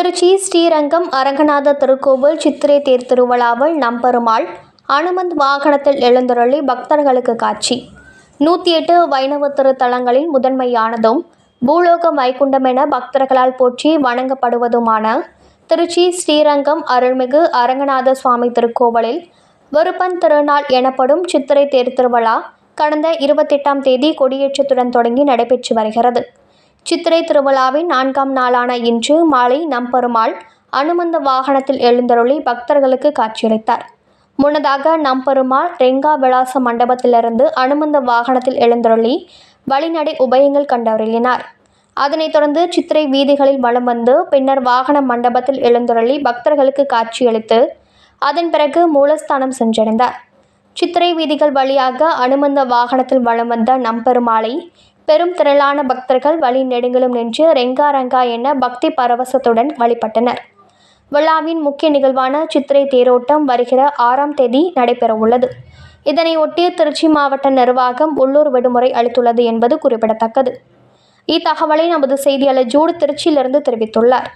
திருச்சி ஸ்ரீரங்கம் அரங்கநாத திருக்கோவில் சித்திரை தேர் திருவிழாவில் நம்பெருமாள் அனுமந்த் வாகனத்தில் எழுந்தருளி பக்தர்களுக்கு காட்சி. நூற்றி எட்டு வைணவ திருத்தலங்களில் முதன்மையானதும் பூலோக வைகுண்டம் என பக்தர்களால் போற்றி வணங்கப்படுவதுமான திருச்சி ஸ்ரீரங்கம் அருள்மிகு அரங்கநாத சுவாமி திருக்கோவிலில் விருப்பன் திருநாள் எனப்படும் சித்திரை தேர் திருவிழா கடந்த இருபத்தெட்டாம் தேதி கொடியேற்றத்துடன் தொடங்கி நடைபெற்று வருகிறது. சித்திரை திருவிழாவின் நான்காம் நாளான இன்று மாலை நம்பெருமாள் அனுமந்த வாகனத்தில் எழுந்தருளி பக்தர்களுக்கு காட்சியளித்தார். முன்னதாக நம்பெருமாள் ரெங்கா விலாச மண்டபத்திலிருந்து அனுமந்த வாகனத்தில் எழுந்தருளி வழிநடை உபயங்கள் கண்டறியினார். அதனைத் தொடர்ந்து சித்திரை வீதிகளில் வலம் வந்து பின்னர் வாகன மண்டபத்தில் எழுந்தருளி பக்தர்களுக்கு காட்சியளித்து அதன் பிறகு மூலஸ்தானம் சென்றடைந்தார். சித்திரை வீதிகள் வழியாக அனுமந்த வாகனத்தில் வலம் வந்த நம்பெருமாளை பெரும் திரளான பக்தர்கள் வழி நெடுங்கிலும் நின்று ரெங்கா ரெங்கா என பக்தி பரவசத்துடன் வழிபட்டனர். விழாவின் முக்கிய நிகழ்வான சித்திரை தேரோட்டம் வருகிற ஆறாம் தேதி நடைபெறவுள்ளது. இதனை ஒட்டி திருச்சி மாவட்ட நிர்வாகம் உள்ளூர் விடுமுறை அளித்துள்ளது என்பது குறிப்பிடத்தக்கது. இத்தகவலை நமது செய்தியாளர் ஜூடு திருச்சியிலிருந்து தெரிவித்துள்ளார்.